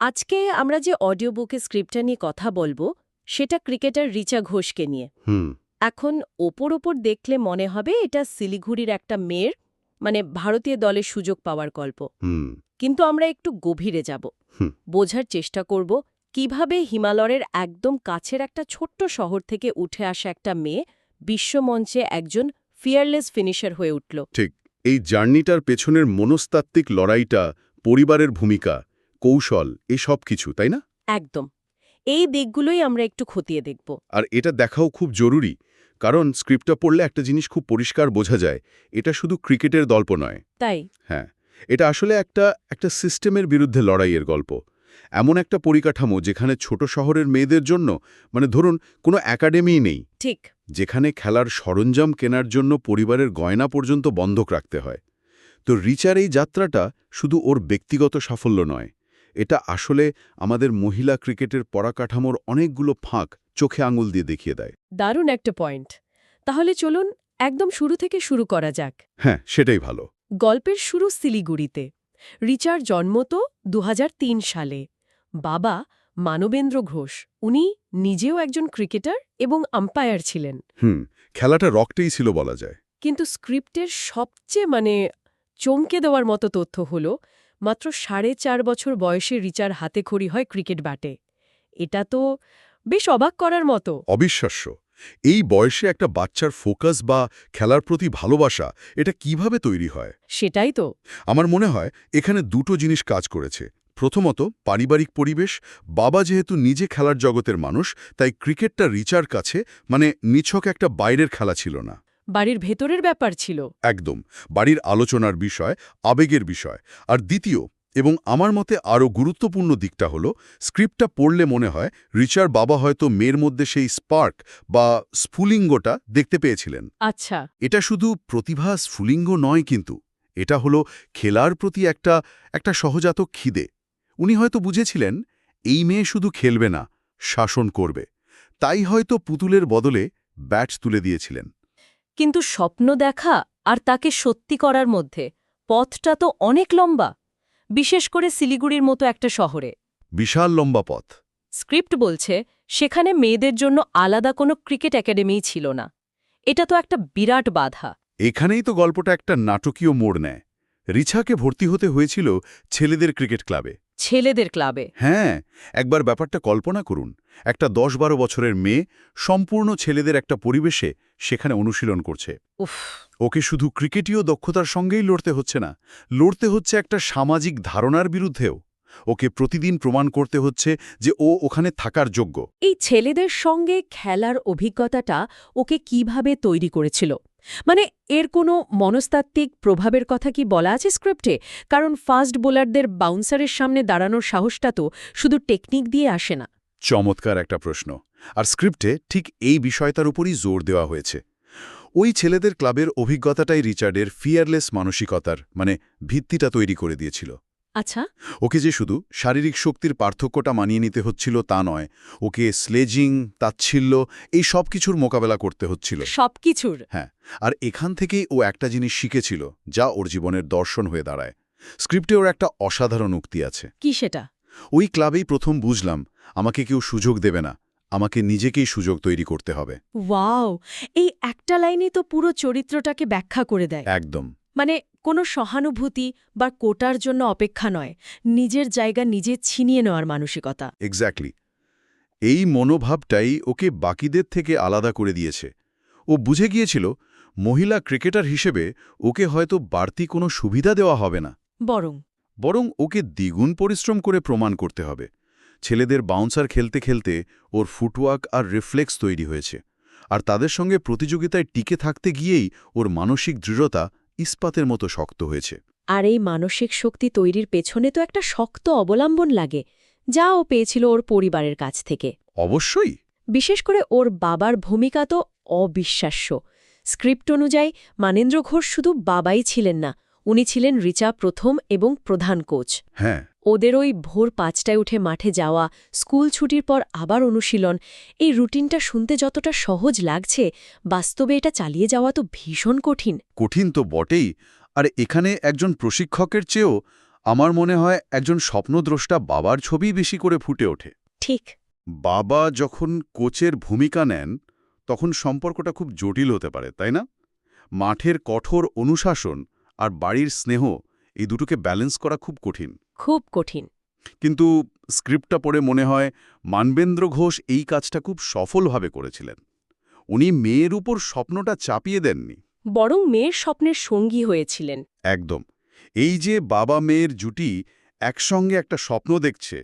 আজকে আমরা যে অডিও বুকে স্ক্রিপ্টটা নিয়ে কথা বলব সেটা ক্রিকেটার রিচা ঘোষকে নিয়ে। হুম। এখন ওপর ওপর দেখলে মনে হবে এটা শিলিগুড়ির একটা মেয়ের মানে ভারতীয় দলের সুযোগ পাওয়ার গল্প। হুম। কিন্তু আমরা একটু গভীরে যাব। বোঝার চেষ্টা করব কীভাবে হিমালয়ের একদম কাছের একটা ছোট্ট শহর থেকে উঠে আসা একটা মেয়ে বিশ্বমঞ্চে একজন ফিয়ারলেস ফিনিশার হয়ে উঠল। ঠিক এই জার্নিটার পেছনের মনস্তাত্ত্বিক লড়াইটা পরিবারের ভূমিকা। কৌশল এসব কিছু তাই না? একদম। এই দিকগুলোই আমরা একটু খতিয়ে দেখব। আর এটা দেখাও খুব জরুরি কারণ স্ক্রিপ্টটা পড়লে একটা জিনিস খুব পরিষ্কার বোঝা যায় এটা শুধু ক্রিকেটের গল্প নয়। তাই? হ্যাঁ এটা আসলে একটা একটা সিস্টেমের বিরুদ্ধে লড়াইয়ের গল্প। এমন একটা পরিকাঠামো যেখানে ছোট শহরের মেয়েদের জন্য মানে ধরুন কোনো একাডেমিই নেই। ঠিক। যেখানে খেলার সরঞ্জাম কেনার জন্য পরিবারের গয়না পর্যন্ত বন্ধক রাখতে হয়। তো রিচার এই যাত্রাটা শুধু ওর ব্যক্তিগত সাফল্য নয় এটা আসলে আমাদের মহিলা ক্রিকেটের পরাকাঠামোর অনেকগুলো ফাঁক চোখে আঙুল দিয়ে দেখিয়ে দেয়। দারুণ একটা পয়েন্ট। তাহলে চলুন একদম শুরু থেকে শুরু করা যাক। হ্যাঁ সেটাই ভালো। গল্পের শুরু শিলিগুড়িতে। রিচার জন্ম তো দু হাজার তিন সালে। বাবা মানবেন্দ্র ঘোষ। উনি নিজেও একজন ক্রিকেটার এবং আম্পায়ার ছিলেন। হুম খেলাটা রক্তেই ছিল বলা যায়। কিন্তু স্ক্রিপ্টের সবচেয়ে মানে চমকে দেওয়ার মতো তথ্য হল মাত্র সাড়ে চার বছর বয়সে রিচার হাতে খড়ি হয় ক্রিকেট ব্যাটে। এটা তো বেশ অবাক করার মতো। অবিশ্বাস্য। এই বয়সে একটা বাচ্চার ফোকাস বা খেলার প্রতি ভালোবাসা এটা কীভাবে তৈরি হয়? সেটাই তো। আমার মনে হয় এখানে দুটো জিনিস কাজ করেছে। প্রথমত পারিবারিক পরিবেশ। বাবা যেহেতু নিজে খেলার জগতের মানুষ তাই ক্রিকেটটা রিচার কাছে মানে নিছক একটা বাইরের খেলা ছিল না। বাড়ির ভেতরের ব্যাপার ছিল। একদম। বাড়ির আলোচনার বিষয় আবেগের বিষয়। আর দ্বিতীয় এবং আমার মতে আরও গুরুত্বপূর্ণ দিকটা হলো স্ক্রিপ্টটা পড়লে মনে হয় রিচার বাবা হয়তো মেয়ের মধ্যে সেই স্পার্ক বা স্ফুলিঙ্গটা দেখতে পেয়েছিলেন। আচ্ছা। এটা শুধু প্রতিভা স্ফুলিঙ্গ নয় কিন্তু এটা হলো খেলার প্রতি একটা একটা সহজাত খিদে। উনি হয়তো বুঝেছিলেন এই মেয়ে শুধু খেলবে না শাসন করবে। তাই হয়তো পুতুলের বদলে ব্যাট তুলে দিয়েছিলেন। কিন্তু স্বপ্ন দেখা আর তাকে সত্যি করার মধ্যে পথটা তো অনেক লম্বা। বিশেষ করে শিলিগুড়ির মতো একটা শহরে। বিশাল লম্বা পথ। স্ক্রিপ্ট বলছে সেখানে মেয়েদের জন্য আলাদা কোনো ক্রিকেট একাডেমিই ছিল না। এটা তো একটা বিরাট বাধা। এখানেই তো গল্পটা একটা নাটকীয় মোড় নেয়। রিছাকে ভর্তি হতে হয়েছিল ছেলেদের ক্রিকেট ক্লাবে। ছেলেদের ক্লাবে। হ্যাঁ একবার ব্যাপারটা কল্পনা করুন। একটা দশ বারো বছরের মেয়ে সম্পূর্ণ ছেলেদের একটা পরিবেশে সেখানে অনুশীলন করছে। উফ। ওকে শুধু ক্রিকেটীয় দক্ষতার সঙ্গেই লড়তে হচ্ছে না লড়তে হচ্ছে একটা সামাজিক ধারণার বিরুদ্ধেও। ওকে প্রতিদিন প্রমাণ করতে হচ্ছে যে ও ওখানে থাকার যোগ্য। এই ছেলেদের সঙ্গে খেলার অভিজ্ঞতাটা ওকে কীভাবে তৈরি করেছিল? মানে এর কোনো মনস্তাত্ত্বিক প্রভাবের কথা কি বলা আছে স্ক্রিপ্টে? কারণ ফাস্ট বোলারদের বাউন্সারের সামনে দাঁড়ানোর সাহসটা তো শুধু টেকনিক দিয়ে আসে না। চমৎকার একটা প্রশ্ন। আর স্ক্রিপ্টে ঠিক এই বিষয়টার উপরই জোর দেওয়া হয়েছে। ওই ছেলেদের ক্লাবের অভিজ্ঞতাটাই রিচার্ডের ফিয়ারলেস মানসিকতার মানে ভিত্তিটা তৈরি করে দিয়েছিল। আচ্ছা। ওকে যে শুধু শারীরিক শক্তির পার্থক্যটা মানিয়ে নিতে হচ্ছিল তা নয় ওকে স্লেজিং তাচ্ছিল্য এই সব কিছুর মোকাবেলা করতে হচ্ছিল। সবকিছুর? হ্যাঁ আর এখান থেকেই ও একটা জিনিস শিখেছিল যা ওর জীবনের দর্শন হয়ে দাঁড়ায়। স্ক্রিপ্টে ওর একটা অসাধারণ উক্তি আছে। কি সেটা? ওই ক্লাবেই প্রথম বুঝলাম আমাকে কেউ সুযোগ দেবে না আমাকে নিজেকেই সুযোগ তৈরি করতে হবে। ওয়াও এই একটা লাইনই তো পুরো চরিত্রটাকে ব্যাখ্যা করে দেয়। একদম। মানে কোনো সহানুভূতি বা কোটার জন্য অপেক্ষা নয় নিজের জায়গা নিজে ছিনিয়ে নেওয়ার মানসিকতা। এক্স্যাক্টলি এই মনোভাবটাই ওকে বাকিদের থেকে আলাদা করে দিয়েছে। ও বুঝে গিয়েছিল মহিলা ক্রিকেটার হিসেবে ওকে হয়তো বাড়তি কোনো সুবিধা দেওয়া হবে না। বরং বরং ওকে দ্বিগুণ পরিশ্রম করে প্রমাণ করতে হবে। ছেলেদের বাউন্সার খেলতে খেলতে ওর ফুটওয়ার্ক আর রিফ্লেক্স তৈরি হয়েছে। আর তাদের সঙ্গে প্রতিযোগিতায় টিকে থাকতে গিয়েই ওর মানসিক দৃঢ়তা ইস্পাতের মতো শক্ত হয়েছে। আর এই মানসিক শক্তি তৈরির পেছনে তো একটা শক্ত অবলম্বন লাগে যা ও পেয়েছিল ওর পরিবারের কাছ থেকে। অবশ্যই। বিশেষ করে ওর বাবার ভূমিকা তো অবিশ্বাস্য। স্ক্রিপ্ট অনুযায়ী মানেন্দ্র ঘোষ শুধু বাবাই ছিলেন না উনি ছিলেন রিচা প্রথম এবং প্রধান কোচ। হ্যাঁ। ওদের ওই ভোর পাঁচটায় উঠে মাঠে যাওয়া স্কুল ছুটির পর আবার অনুশীলন এই রুটিনটা শুনতে যতটা সহজ লাগছে বাস্তবে এটা চালিয়ে যাওয়া তো ভীষণ কঠিন। কঠিন তো বটেই আর এখানে একজন প্রশিক্ষকের চেয়েও আমার মনে হয় একজন স্বপ্নদ্রষ্টা বাবার ছবি বেশি করে ফুটে ওঠে। ঠিক। বাবা যখন কোচের ভূমিকা নেন তখন সম্পর্কটা খুব জটিল হতে পারে তাই না? মাঠের কঠোর অনুশাসন আর বাড়ির স্নেহ এই দুটোকে ব্যালেন্স করা খুব কঠিন। খুব কঠিন। কিন্তু স্ক্রিপ্টটা পড়ে মনে হয় মানবেন্দ্র ঘোষ এই কাজটা খুব সফলভাবে করেছিলেন। উনি মেয়ের উপর স্বপ্নটা চাপিয়ে দেননি। বরং মেয়ের স্বপ্নের সঙ্গী হয়েছিলেন। একদম। এই যে বাবা মেয়ের জুটি একসঙ্গে একটা স্বপ্ন দেখছে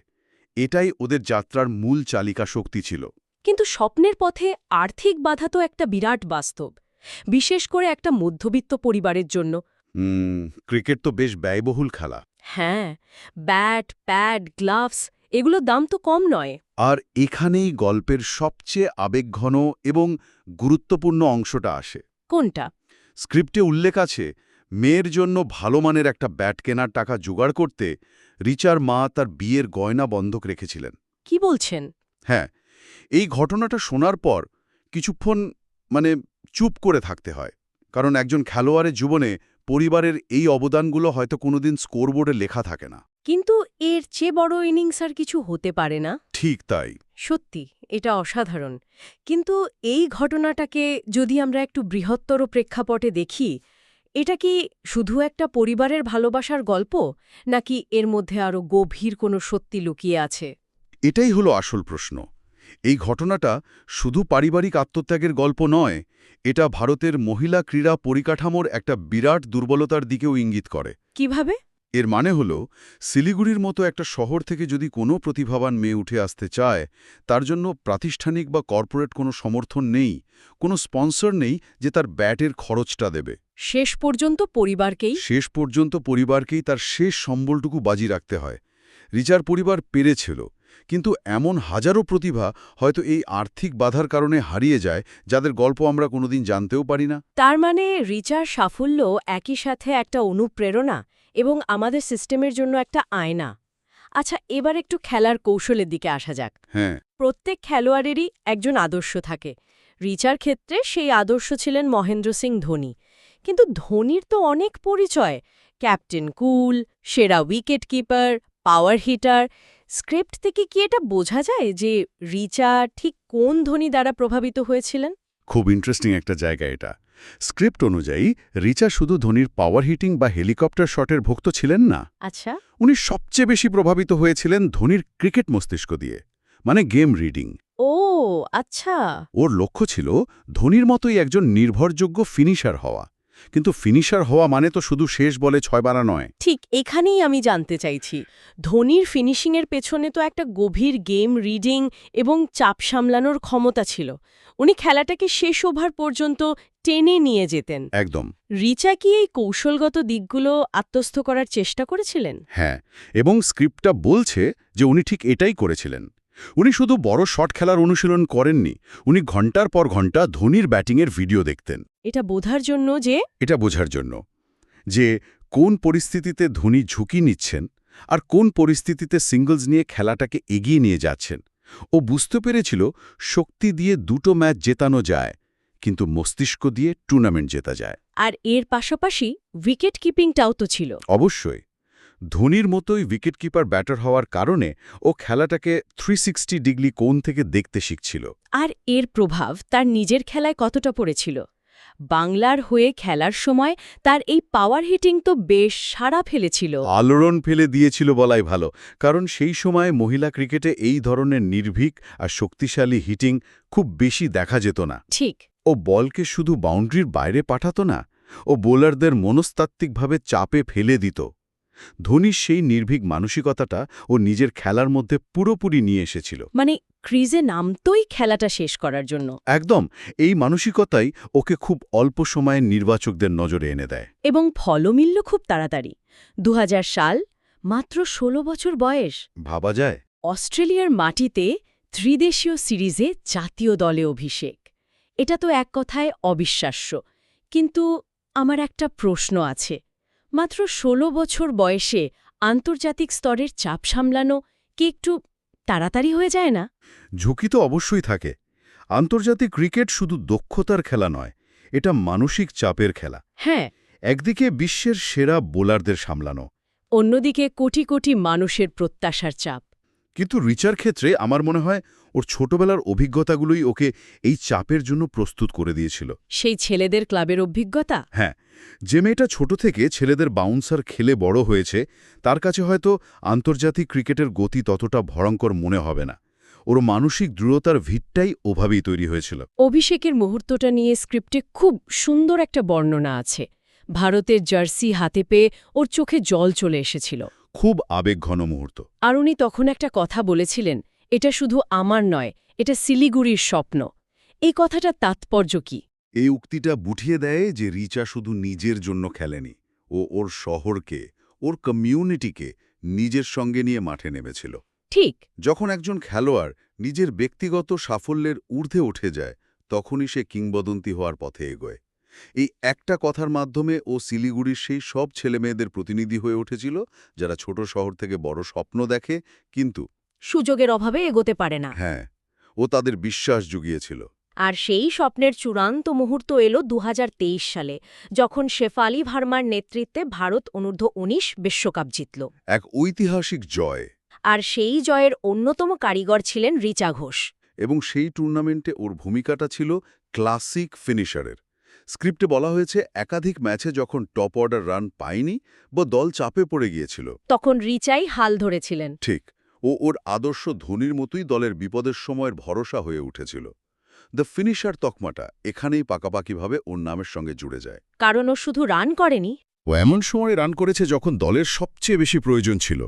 এটাই ওদের যাত্রার মূল চালিকা শক্তি ছিল। কিন্তু স্বপ্নের পথে আর্থিক বাধা তো একটা বিরাট বাস্তব। বিশেষ করে একটা মধ্যবিত্ত পরিবারের জন্য হুম ক্রিকেট তো বেশ ব্যয়বহুল খেলা। হ্যাঁ ব্যাট প্যাড গ্লাভস এগুলোর দাম তো কম নয়। আর এখানেই গল্পের সবচেয়ে আবেগঘন এবং গুরুত্বপূর্ণ অংশটা আসে। কোনটা? স্ক্রিপ্টে উল্লেখ আছে মেয়ের জন্য ভালো মানের একটা ব্যাট কেনার টাকা জোগাড় করতে রিচার মা তার বিয়ের গয়না বন্ধক রেখেছিলেন। কি বলছেন? হ্যাঁ এই ঘটনাটা শোনার পর কিছুক্ষণ মানে চুপ করে থাকতে হয়। কারণ একজন খেলোয়াড়ের জীবনে পরিবারের এই অবদানগুলো হয়তো কোনোদিন স্কোরবোর্ডে লেখা থাকে না। কিন্তু এর চেয়ে বড় ইনিংস আর কিছু হতে পারে না। ঠিক তাই। সত্যি এটা অসাধারণ। কিন্তু এই ঘটনাটাকে যদি আমরা একটু বৃহত্তর প্রেক্ষাপটে দেখি এটা কি শুধু একটা পরিবারের ভালোবাসার গল্প নাকি এর মধ্যে আরও গভীর কোনো সত্যি লুকিয়ে আছে? এটাই হলো আসল প্রশ্ন। এই ঘটনাটা শুধু পারিবারিক আত্মত্যাগের গল্প নয় এটা ভারতের মহিলা ক্রীড়া পরিকাঠামোর একটা বিরাট দুর্বলতার দিকেও ইঙ্গিত করে। কীভাবে? এর মানে হল শিলিগুড়ির মতো একটা শহর থেকে যদি কোনো প্রতিভাবান মেয়ে উঠে আসতে চায় তার জন্য প্রাতিষ্ঠানিক বা কর্পোরেট কোনো সমর্থন নেই কোনো স্পন্সর নেই যে তার ব্যাটের খরচটা দেবে। শেষ পর্যন্ত পরিবারকেই? শেষ পর্যন্ত পরিবারকেই তার শেষ সম্বলটুকু বাজি রাখতে হয়। রিচার পরিবার পেরেছিল। কিন্তু এমন হাজারো প্রতিভা হয়তো এই আর্থিক বাধার কারণে হারিয়ে যায় যাদের গল্প আমরা কোনোদিন জানতেও পারি না। তার মানে রিচার সাফল্য একই সাথে একটা অনুপ্রেরণা এবং আমাদের সিস্টেমের জন্য একটা আয়না। আচ্ছা এবার একটু খেলার কৌশলের দিকে আসা যাক। হ্যাঁ। প্রত্যেক খেলোয়াড়েরই একজন আদর্শ থাকে। রিচার ক্ষেত্রে সেই আদর্শ ছিলেন মহেন্দ্র সিং ধোনি। কিন্তু ধোনির তো অনেক পরিচয়। ক্যাপ্টেন কুল সেরা wicket keeper power hitter script থেকে কি এটা বোঝা যায় যে রিচা ঠিক কোন ধোনি দ্বারা প্রভাবিত হয়েছিলেন? খুব ইন্টারেস্টিং একটা জায়গা এটা। স্ক্রিপ্ট অনুযায়ী রিচা শুধু ধোনির পাওয়ার হিটিং বা হেলিকপ্টার শটের ভক্ত ছিলেন না। আচ্ছা। উনি সবচেয়ে বেশি প্রভাবিত হয়েছিলেন ধোনির ক্রিকেট মস্তিষ্ক দিয়ে মানে গেম রিডিং ও আচ্ছা। ওর লক্ষ্য ছিল ধোনির মতোই একজন নির্ভরযোগ্য ফিনিশার হওয়া। কিন্তু ফিনিশার হওয়া মানে তো শুধু শেষ বলে ছয় বারা নয়। ঠিক এখানেই আমি জানতে চাইছি। ধোনির ফিনিশিংয়ের পেছনে তো একটা গভীর গেম রিডিং এবং চাপ সামলানোর ক্ষমতা ছিল। উনি খেলাটাকে শেষ ওভার পর্যন্ত টেনে নিয়ে যেতেন। একদম। রিচা কি এই কৌশলগত দিকগুলো আত্মস্থ করার চেষ্টা করেছিলেন? হ্যাঁ এবং স্ক্রিপ্টটা বলছে যে উনি ঠিক এটাই করেছিলেন। উনি শুধু বড় শট খেলার অনুশীলন করেননি উনি ঘণ্টার পর ঘণ্টা ধোনির ব্যাটিংয়ের ভিডিও দেখতেন। এটা বোঝার জন্য যে এটা বোঝার জন্য যে কোন পরিস্থিতিতে ধোনি ঝুঁকি নিচ্ছেন আর কোন পরিস্থিতিতে সিঙ্গলস নিয়ে খেলাটাকে এগিয়ে নিয়ে যাচ্ছেন। ও বুঝতে পেরেছিল শক্তি দিয়ে দুটো ম্যাচ জেতানো যায় কিন্তু মস্তিষ্ক দিয়ে টুর্নামেন্ট জেতা যায়। আর এর পাশাপাশি উইকেট কিপিংটাও তো ছিল। অবশ্যই। ধোনির মতোই উইকেটকিপার ব্যাটার হওয়ার কারণে ও খেলাটাকে থ্রি সিক্সটি ডিগ্রি কোণ থেকে দেখতে শিখছিল। আর এর প্রভাব তার নিজের খেলায় কতটা পড়েছিল? বাংলার হয়ে খেলার সময় তার এই পাওয়ার হিটিং তো বেশ সাড়া ফেলেছিল। আলোড়ন ফেলে দিয়েছিল বলাই ভালো কারণ সেই সময় মহিলা ক্রিকেটে এই ধরনের নির্ভীক আর শক্তিশালী হিটিং খুব বেশি দেখা যেত না। ঠিক। ও বলকে শুধু বাউন্ডারির বাইরে পাঠাত না ও বোলারদের মনস্তাত্ত্বিকভাবে চাপে ফেলে দিত। ধোনির সেই নির্ভীক মানসিকতাটা ও নিজের খেলার মধ্যে পুরোপুরি নিয়ে এসেছিল। মানে ক্রিজে নামতই খেলাটা শেষ করার জন্য। একদম এই মানসিকতাই ওকে খুব অল্প সময়ে নির্বাচকদের নজরে এনে দেয়। এবং ফলও মিলল খুব তাড়াতাড়ি। দু হাজার সাল মাত্র ১৬ বছর বয়স। ভাবা যায়। অস্ট্রেলিয়ার মাটিতে ত্রিদেশীয় সিরিজে জাতীয় দলে অভিষেক। এটা তো এক কথায় অবিশ্বাস্য। কিন্তু আমার একটা প্রশ্ন আছে। মাত্র ১৬ বছর বয়সে আন্তর্জাতিক স্তরের চাপ সামলানো কি একটু তাড়াতাড়ি হয়ে যায় না? ঝুঁকি তো অবশ্যই থাকে। আন্তর্জাতিক ক্রিকেট শুধু দক্ষতার খেলা নয় এটা মানসিক চাপের খেলা। হ্যাঁ। একদিকে বিশ্বের সেরা বোলারদের সামলানো। অন্যদিকে কোটি কোটি মানুষের প্রত্যাশার চাপ। কিন্তু রিচার ক্ষেত্রে আমার মনে হয় ওর ছোটবেলার অভিজ্ঞতাগুলোই ওকে এই চাপের জন্য প্রস্তুত করে দিয়েছিল। সেই ছেলেদের ক্লাবের অভিজ্ঞতা? হ্যাঁ যে মেয়েটা ছোট থেকে ছেলেদের বাউন্সার খেলে বড় হয়েছে তার কাছে হয়তো আন্তর্জাতিক ক্রিকেটের গতি ততটা ভয়ঙ্কর মনে হবে না। ওর মানসিক দৃঢ়তার ভিতটাই ওভাবেই তৈরি হয়েছিল। অভিষেকের মুহূর্তটা নিয়ে স্ক্রিপ্টে খুব সুন্দর একটা বর্ণনা আছে। ভারতের জার্সি হাতে পেয়ে ওর চোখে জল চলে এসেছিল। খুব আবেগঘন মুহূর্ত। আর উনি তখন একটা কথা বলেছিলেন এটা শুধু আমার নয় এটা শিলিগুড়ির স্বপ্ন। এই কথাটা তাৎপর্য কি? এই উক্তিটা বুঝিয়ে দেয় যে রিচা শুধু নিজের জন্য খেলেনি ও ওর শহরকে ওর কমিউনিটিকে নিজের সঙ্গে নিয়ে মাঠে নেমেছিল। ঠিক। যখন একজন খেলোয়াড় নিজের ব্যক্তিগত সাফল্যের ঊর্ধ্বে উঠে যায় তখনই সে কিংবদন্তি হওয়ার পথে এগোয়। এই একটা কথার মাধ্যমে ও শিলিগুড়ির সেই সব ছেলেমেয়েদের প্রতিনিধি হয়ে উঠেছিল যারা ছোট শহর থেকে বড় স্বপ্ন দেখে কিন্তু সুযোগের অভাবে এগোতে পারে না। হ্যাঁ ও তাদের বিশ্বাস জুগিয়েছিল। আর সেই স্বপ্নের চূড়ান্ত মুহূর্ত এলো দু হাজার তেইশ সালে যখন শেফালি ভার্মার নেতৃত্বে ভারত অনূর্ধ্ব উনিশ বিশ্বকাপ জিতল। এক ঐতিহাসিক জয়। আর সেই জয়ের অন্যতম কারিগর ছিলেন রিচা ঘোষ। এবং সেই টুর্নামেন্টে ওর ভূমিকাটা ছিল ক্লাসিক ফিনিশারের। স্ক্রিপ্টে বলা হয়েছে একাধিক ম্যাচে যখন টপ অর্ডার রান পায়নি বা দল চাপে পড়ে গিয়েছিল। তখন রিচাই হাল ধরেছিলেন। ঠিক ও ওর আদর্শ ধোনির মতোই দলের বিপদের সময়ের ভরসা হয়ে উঠেছিল। দ্য ফিনিশার তকমাটা এখানেই পাকাপাকিভাবে ওর নামের সঙ্গে জুড়ে যায়। কারণ ও শুধু রান করেনি। ও এমন সময় রান করেছে যখন দলের সবচেয়ে বেশি প্রয়োজন ছিল।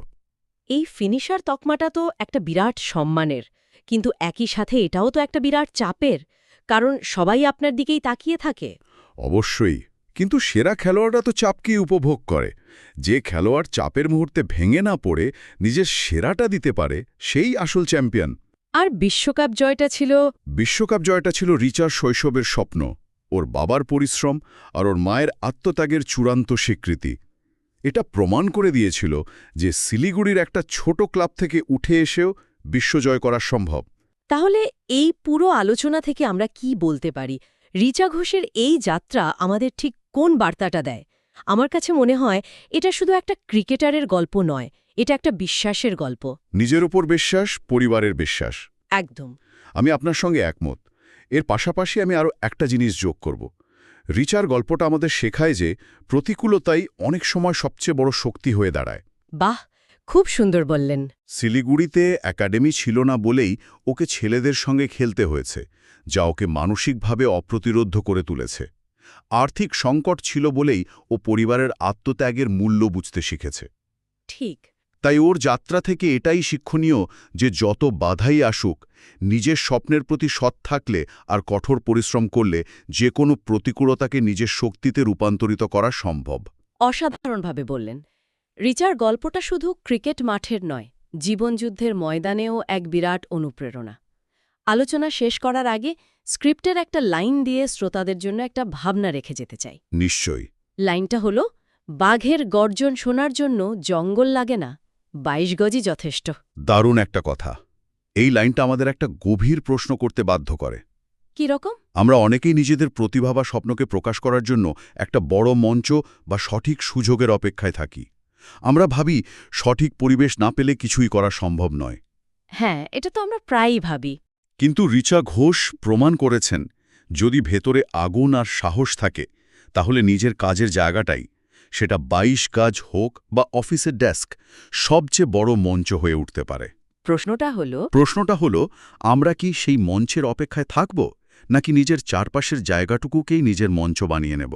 এই ফিনিশার তকমাটা তো একটা বিরাট সম্মানের কিন্তু একই সাথে এটাও তো একটা বিরাট চাপের। কারণ সবাই আপনার দিকেই তাকিয়ে থাকে। অবশ্যই কিন্তু সেরা খেলোয়াড়রা তো চাপকেই উপভোগ করে। যে খেলোয়াড় চাপের মুহূর্তে ভেঙে না পড়ে নিজের সেরাটা দিতে পারে সেই আসল চ্যাম্পিয়ন। আর বিশ্বকাপ জয়টা ছিল বিশ্বকাপ জয়টা ছিল রিচার শৈশবের স্বপ্ন ওর বাবার পরিশ্রম আর ওর মায়ের আত্মত্যাগের চূড়ান্ত স্বীকৃতি। এটা প্রমাণ করে দিয়েছিল যে শিলিগুড়ির একটা ছোট ক্লাব থেকে উঠে এসেও বিশ্বজয় করা সম্ভব। তাহলে এই পুরো আলোচনা থেকে আমরা কি বলতে পারি? রিচা ঘোষের এই যাত্রা আমাদের ঠিক কোন বার্তাটা দেয়? আমার কাছে মনে হয় এটা শুধু একটা ক্রিকেটারের গল্প নয় এটা একটা বিশ্বাসের গল্প। নিজের ওপর বিশ্বাস পরিবারের বিশ্বাস। একদম। আমি আপনার সঙ্গে একমত। এর পাশাপাশি আমি আরও একটা জিনিস যোগ করব। রিচার গল্পটা আমাদের শেখায় যে প্রতিকূলতাই অনেক সময় সবচেয়ে বড় শক্তি হয়ে দাঁড়ায়। বাহ! খুব সুন্দর বললেন। শিলিগুড়িতে একাডেমি ছিল না বলেই ওকে ছেলেদের সঙ্গে খেলতে হয়েছে যা ওকে মানসিকভাবে অপ্রতিরোধ করে তুলেছে। আর্থিক সংকট ছিল বলেই ও পরিবারের আত্মত্যাগের মূল্য বুঝতে শিখেছে। ঠিক। তাই ওর যাত্রা থেকে এটাই শিক্ষণীয় যে যত বাধাই আসুক নিজের স্বপ্নের প্রতি সৎ থাকলে আর কঠোর পরিশ্রম করলে যে কোনো প্রতিকূলতাকে নিজের শক্তিতে রূপান্তরিত করা সম্ভব। অসাধারণভাবে বললেন। রিচার গল্পটা শুধু ক্রিকেট মাঠের নয় জীবনযুদ্ধের ময়দানেও এক বিরাট অনুপ্রেরণা। আলোচনা শেষ করার আগে স্ক্রিপ্টের একটা লাইন দিয়ে শ্রোতাদের জন্য একটা ভাবনা রেখে যেতে চাই। নিশ্চয়ই। লাইনটা হল বাঘের গর্জন শোনার জন্য জঙ্গল লাগে না বাইশ গজই যথেষ্ট। দারুণ একটা কথা। এই লাইনটা আমাদের একটা গভীর প্রশ্ন করতে বাধ্য করে। কি রকম? আমরা অনেকেই নিজেদের প্রতিভা বা স্বপ্নকে প্রকাশ করার জন্য একটা বড় মঞ্চ বা সঠিক সুযোগের অপেক্ষায় থাকি। আমরা ভাবি সঠিক পরিবেশ না পেলে কিছুই করা সম্ভব নয়। হ্যাঁ এটা তো আমরা প্রায়ই ভাবি। কিন্তু রিচা ঘোষ প্রমাণ করেছেন যদি ভেতরে আগুন আর সাহস থাকে তাহলে নিজের কাজের জায়গাটাই সেটা ২২ কাজ হোক বা অফিসের ডেস্ক সবচেয়ে বড় মঞ্চ হয়ে উঠতে পারে। প্রশ্নটা হলো প্রশ্নটা হলো আমরা কি সেই মঞ্চের অপেক্ষায় থাকব নাকি নিজের চারপাশের জায়গাটুকুকেই নিজের মঞ্চ বানিয়ে নেব?